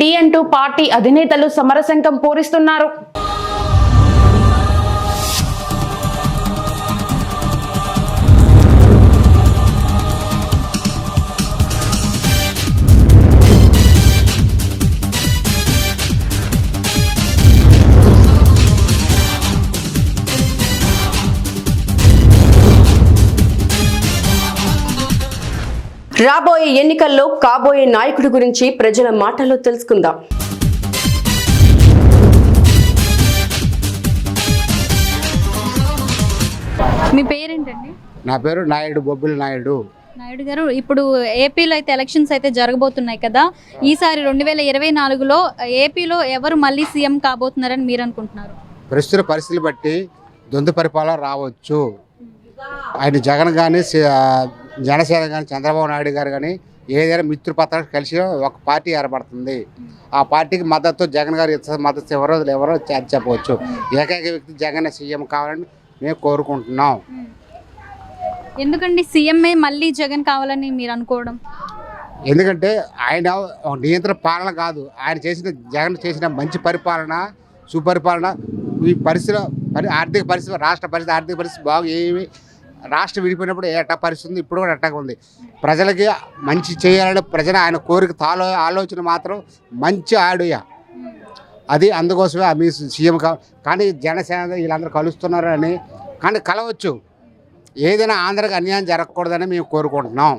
D అంటూ party అధినేతలు సమరశంఖం పూరిస్తున్నారు. రాబోయే ఎన్నికల్లో కాబోయే నాయకుడి గురించి ప్రజల మాటల్లో తెలుసుకుందాం. మీ పేరేంటండి? నా పేరు నాయుడు బొబ్బిలి నాయుడు. నాయుడు గారు ఇప్పుడు ఏపీలో అయితే ఎలక్షన్స్ అయితే జరగబోతున్నాయి కదా. ఈసారి రెండు వేల ఇరవై నాలుగులో ఏపీలో ఎవరు మళ్ళీ సీఎం కాబోతున్నారని మీరు అనుకుంటున్నారు? ప్రస్తుత పరిస్థితులు బట్టి దొందు పరిపాలన రావచ్చు. ఆయన జగన్ కానీ జనసేన కానీ చంద్రబాబు నాయుడు గారు కానీ ఏదైనా మిత్రుపత్రాలు కలిసి ఒక పార్టీ ఏర్పడుతుంది. ఆ పార్టీకి మద్దతు జగన్ గారు ఇచ్చే మద్దతు ఎవరో ఎవరో చెప్పవచ్చు. ఏకైక వ్యక్తి జగన్ సీఎం కావాలని మేము కోరుకుంటున్నాం. ఎందుకండి సీఎంఏ మళ్ళీ జగన్ కావాలని మీరు అనుకోవడం? ఎందుకంటే ఆయన నియంత్రణ పాలన కాదు. ఆయన చేసిన జగన్ చేసిన మంచి పరిపాలన సుపరిపాలన ఈ పరిస్థితి పరి ఆర్థిక పరిస్థితి రాష్ట్ర పరిస్థితి ఆర్థిక పరిస్థితి బాగా ఏమి రాష్ట్రం విడిపోయినప్పుడు ఎట్ట పరిస్థితి ఉంది? ఇప్పుడు కూడా ఎట్టగా ఉంది. ప్రజలకి మంచి చేయాలని ప్రజల ఆయన కోరిక తాలో ఆలోచన మాత్రం మంచి ఆడియ అది అందుకోసమే మీ సీఎం కానీ జనసేన వీళ్ళందరూ కలుస్తున్నారు అని కానీ కలవచ్చు. ఏదైనా ఆంధ్రాకి అన్యాయం జరగకూడదని మేము కోరుకుంటున్నాం.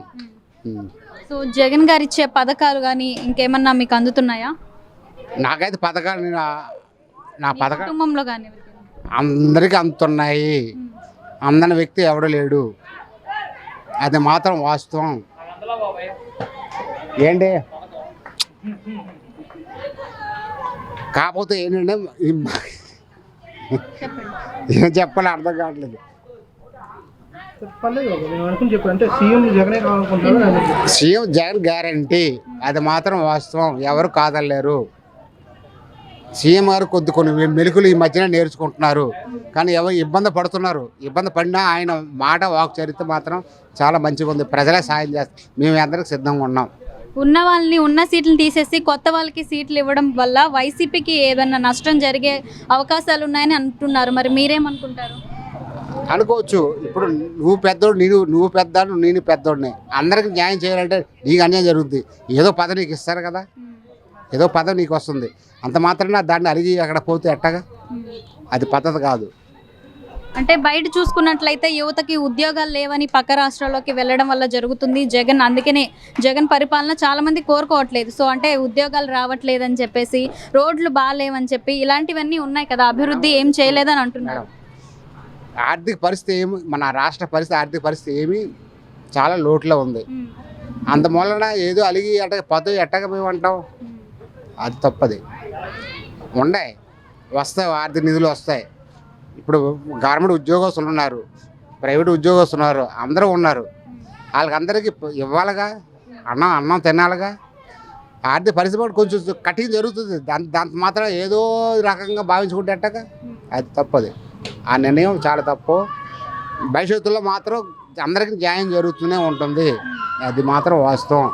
సో జగన్ గారు ఇచ్చే పథకాలు కానీ ఇంకేమన్నా మీకు అందుతున్నాయా? నాకైతే పథకాలు నా కుటుంబంలో కానీ అందరికీ అందుతున్నాయి. అందని వ్యక్తి ఎవడు లేడు. అది మాత్రం వాస్తవం. ఏంటి? కాకపోతే ఏంటంటే ఏం చెప్పాలో అర్థం కావట్లేదు. CM Jagan guarantee. అది మాత్రం వాస్తవం. ఎవరు కాదలేరు సీఎం గారు కొద్ది కొన్ని మెలుకులు ఈ మధ్యన నేర్చుకుంటున్నారు. కానీ ఎవరు ఇబ్బంది పడుతున్నారు. ఇబ్బంది పడినా ఆయన మాట వాక్ చరిత్ర మాత్రం చాలా మంచిగా ఉంది. ప్రజలే సాయం చేస్తారు మేము అందరికి సిద్ధంగా ఉన్నాం. ఉన్న వాళ్ళని ఉన్న సీట్లు తీసేసి కొత్త వాళ్ళకి సీట్లు ఇవ్వడం వల్ల వైసీపీకి ఏదన్నా నష్టం జరిగే అవకాశాలు ఉన్నాయని అంటున్నారు. మరి మీరేమనుకుంటారు? అనుకోవచ్చు. ఇప్పుడు నువ్వు పెద్దోడు నేను నువ్వు పెద్ద నేను పెద్దోడిని. అందరికి న్యాయం చేయాలంటే నీకు అన్యాయం జరుగుద్ది. ఏదో పదవి నీకు ఇస్తారు కదా. ఏదో పదవి నీకు వస్తుంది. అంత మాత్రాన దాన్ని అలిగి అక్కడ పోతే ఎట్టగా? అది పద్ధతి కాదు. అంటే బయట చూసుకున్నట్లయితే యువతకి ఉద్యోగాలు లేవని పక్క రాష్ట్రాల్లోకి వెళ్ళడం వల్ల జరుగుతుంది. జగన్ అందుకనే జగన్ పరిపాలన చాలా మంది కోరుకోవట్లేదు. సో అంటే ఉద్యోగాలు రావట్లేదని చెప్పేసి రోడ్లు బాగాలేవని చెప్పి ఇలాంటివన్నీ ఉన్నాయి కదా. అభివృద్ధి ఏం చేయలేదని అంటున్నారు. ఆర్థిక పరిస్థితి ఏమి మన రాష్ట్ర పరిస్థితి ఆర్థిక పరిస్థితి ఏమి చాలా లోటులో ఉంది. అంత మూలన ఏదో అలిగి ఎట్ట పదవి ఎట్టగా మేము అంటాం అది తప్పది. ఉన్నాయి వస్తాయి ఆర్థిక నిధులు వస్తాయి. ఇప్పుడు గవర్నమెంట్ ఉద్యోగస్తులు ఉన్నారు. ప్రైవేట్ ఉద్యోగస్తులు ఉన్నారు. అందరూ ఉన్నారు. వాళ్ళకందరికీ ఇవ్వాలిగా? అన్నం అన్నం తినాలిగా? ఆర్థిక పరిస్థితి కూడా కొంచెం కఠిన జరుగుతుంది. దాని దాంతో మాత్రం ఏదో రకంగా భావించుకుంటే అది తప్పది. ఆ నిర్ణయం చాలా తప్పు. భవిష్యత్తులో మాత్రం అందరికీ న్యాయం జరుగుతూనే ఉంటుంది. అది మాత్రం వాస్తవం.